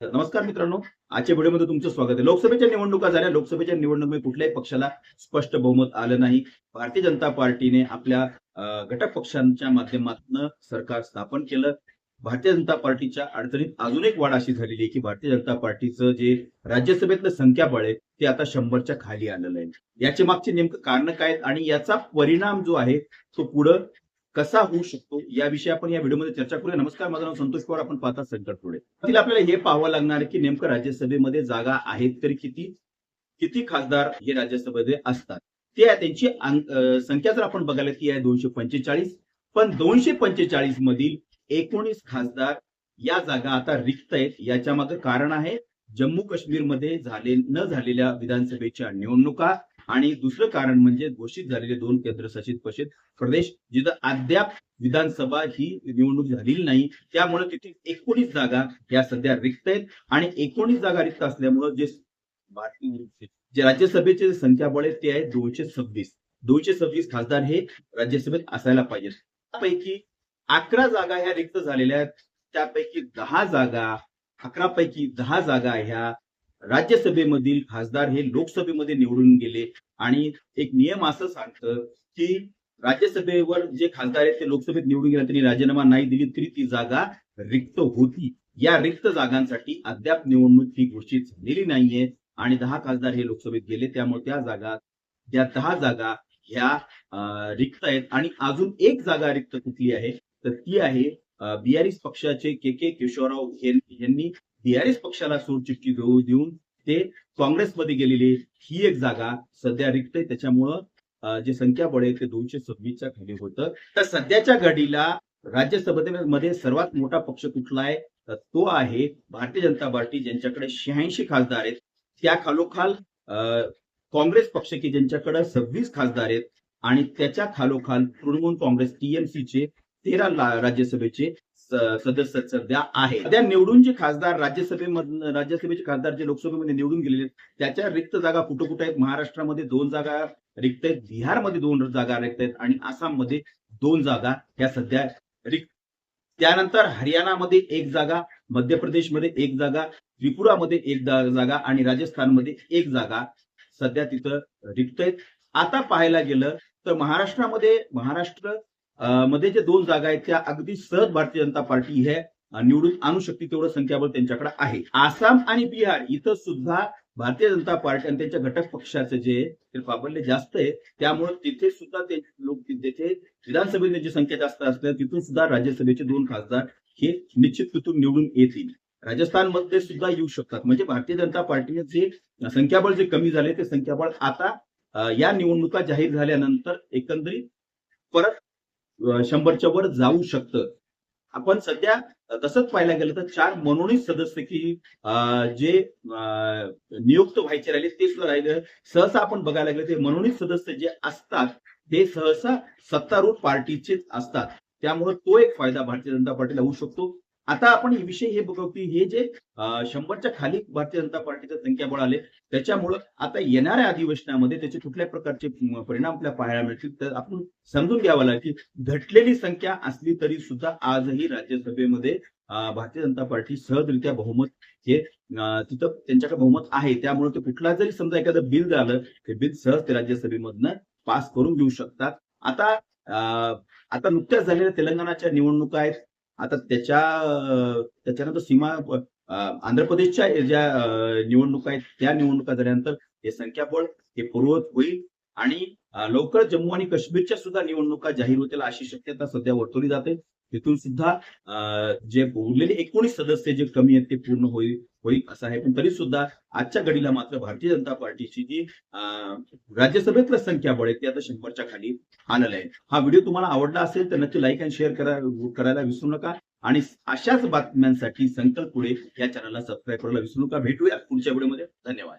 नमस्कार मित्रांनो आजच्या व्हिडिओमध्ये तुमचं स्वागत आहे. लोकसभेच्या निवडणुका झाल्या. लोकसभेच्या निवडणुकीमध्ये कुठल्याही पक्षाला स्पष्ट बहुमत आलं नाही. भारतीय जनता पार्टीने आपल्या घटक पक्षांच्या माध्यमातून सरकार स्थापन केलं. भारतीय जनता पार्टीच्या अडचणीत अजून एक वाढ अशी झालेली आहे की भारतीय जनता पार्टीचं जे राज्यसभेतलं संख्याबळ आहे ते आता शंभरच्या खाली आलेलं आहे. याचे मागचे नेमकं कारण काय आहेत आणि याचा परिणाम जो आहे तो पुढं कसा होऊ शकतो याविषयी आपण या व्हिडिओमध्ये चर्चा करूया. नमस्कार माझं नाव संतोष पवार. आपण पाहता संकट पुढे. तिला आपल्याला हे पाहावं लागणार की नेमकं राज्यसभेमध्ये जागा आहेत तरी किती किती खासदार हे राज्यसभेमध्ये असतात. ते त्यांची संख्या जर आपण बघायला ती आहे दोनशे पंचेचाळीस पण दोनशे पंचेचाळीस मधील एकोणीस खासदार या जागा आता रिक्त आहेत. याच्या मागे कारण आहे जम्मू काश्मीरमध्ये झाले न झालेल्या विधानसभेच्या निवडणुका आणि दुसरं कारण म्हणजे घोषित झालेले दोन केंद्रशासित प्रदेश प्रदेश जिथं अद्याप विधानसभा ही निवडणूक झालेली नाही त्यामुळे तिथे एकोणीस जागा या सध्या रिक्त आहेत. आणि एकोणीस जागा रिक्त असल्यामुळे जे भारतीय जे राज्यसभेचे संख्याबळ आहे ते आहे दोनशे सव्वीस. दोनशे सव्वीस खासदार हे राज्यसभेत असायला पाहिजेत. त्यापैकी अकरा जागा ह्या रिक्त झालेल्या आहेत. त्यापैकी दहा जागा अकरा पैकी दहा जागा ह्या राज्यसभेमधील खासदार हे लोकसभेमध्ये निवडून गेले. आणि एक नियम असं सांगतं की राज्यसभेवर जे खासदार आहेत ते लोकसभेत निवडून गेले त्यांनी राजीनामा नाही दिली तरी ती जागा रिक्त होती. या रिक्त जागांसाठी अद्याप निवडणूक ही घोषित झालेली नाहीये. आणि दहा खासदार हे लोकसभेत गेले त्यामुळे त्या जागा त्या दहा जागा ह्या रिक्त आहेत. आणि अजून एक जागा रिक्त कुठली आहे? तर ती आहे बीआरएस पक्षाचे के के केशवराव यांनी बीआरएस पक्षाला सोडचिठ्ठी देऊ- देऊन ते काँग्रेसमध्ये गेलेले. ही एक जागा सध्या रिक्त आहे. त्याच्यामुळं जे संख्याबळ आहे ते दोनशे सव्वीसच्या खाली होतं. तर सध्याच्या घडीला राज्यसभेमध्ये सर्वात मोठा पक्ष कुठला आहे? तर तो आहे भारतीय जनता पार्टी ज्यांच्याकडे शहाऐंशी खासदार आहेत. त्या खालोखाल अं, काँग्रेस पक्ष की ज्यांच्याकडे सव्वीस खासदार आहेत. आणि त्याच्या खालोखाल तृणमूल काँग्रेस टीएमसीचे तेरा राज्यसभेचे सदस्य सध्या आहे सध्या निवडून जे खासदार राज्यसभेमधून राज्यसभेचे खासदार जे लोकसभेमध्ये निवडून गेलेले त्याच्या रिक्त जागा कुठं कुठं आहेत? महाराष्ट्रामध्ये दोन जागा रिक्त आहेत बिहारमध्ये दोन जागा रिक्त आहेत आणि आसाममध्ये दोन जागा ह्या सध्या रिक्त. त्यानंतर हरियाणामध्ये एक जागा मध्य प्रदेशमध्ये एक जागा त्रिपुरामध्ये एक जागा आणि राजस्थानमध्ये एक जागा सध्या तिथं रिक्त आहेत. आता पाहायला गेलं तर महाराष्ट्रामध्ये महाराष्ट्र मध्ये जे दोन जागा आहेत त्या अगदी सहज भारतीय जनता पार्टी हे निवडून आणू शकते तेवढं संख्याबळ त्यांच्याकडे आहे. आसाम आणि बिहार इथं सुद्धा भारतीय जनता पार्टी आणि त्यांच्या घटक पक्षाचे जे प्राबल्य जास्त आहे. त्यामुळे तिथे सुद्धा ते लोक तिथे विधानसभेची संख्या जास्त असल्या तिथून सुद्धा राज्यसभेचे दोन खासदार हे निश्चित तिथून निवडून येतील. राजस्थानमध्ये सुद्धा येऊ शकतात. म्हणजे भारतीय जनता पार्टीने जे संख्याबळ जे कमी झाले ते संख्याबळ आता या निवडणुका जाहीर झाल्यानंतर एकंदरीत परत शंभरच्या वर जाऊ शकतं. आपण सध्या तसंच पाहायला गेलं तर चार मनोनीत सदस्य की जे नियुक्त व्हायचे राहिले ते सुद्धा राहिले. सहसा आपण बघायला गेलं ते मनोनीत सदस्य जे असतात ते सहसा सत्तारूढ पार्टीचेच असतात. त्यामुळे तो एक फायदा भारतीय जनता पार्टीला होऊ शकतो. आता आपण हे विषय हे बघू की हे जे शंभरच्या खाली भारतीय जनता पार्टीचं संख्याबळ आले त्याच्यामुळं आता येणाऱ्या अधिवेशनामध्ये त्याचे कुठल्या प्रकारचे परिणाम आपल्याला पाहायला मिळतील तर आपण समजून घ्यावं लागेल की घटलेली संख्या असली तरी सुद्धा आजही राज्यसभेमध्ये भारतीय जनता पार्टी सहजरित्या बहुमत हे तिथं त्यांच्याकडे बहुमत आहे. त्यामुळे ते कुठला जरी समजा एखादं बिल झालं ते बिल सहज ते राज्यसभेमधनं पास करून घेऊ शकतात. आता आता नुकत्याच झालेल्या तेलंगणाच्या निवडणुका आहेत. आता त्याच्या त्याच्यानंतर सीमा आंध्र प्रदेशच्या ज्या निवडणुका आहेत त्या निवडणुका झाल्यानंतर हे संख्याबळ हे पूर्वत होईल. आणि लवकर जम्मू आणि काश्मीरच्या सुद्धा निवडणुका जाहीर होतील अशी शक्यता सध्या वर्तवली जाते. तिथून सुद्धा अं, जे उरलेले एकोणीस सदस्य जे कमी आहेत ते पूर्ण होईल होईल असं आहे. पण तरी सुद्धा आजच्या घडीला मात्र भारतीय जनता पार्टीची जी अं, राज्यसभेतलं संख्याबळ आहे ते आता शंभरच्या खाली आलेलं आहे. हा व्हिडिओ तुम्हाला आवडला असेल तर नक्की लाईक अँड शेअर करा करायला विसरू नका. आणि अशाच बातम्यांसाठी संकल्प पुढे या चॅनलला सबस्क्राईब करायला विसरू नका. भेटूया पुढच्या व्हिडिओमध्ये. धन्यवाद.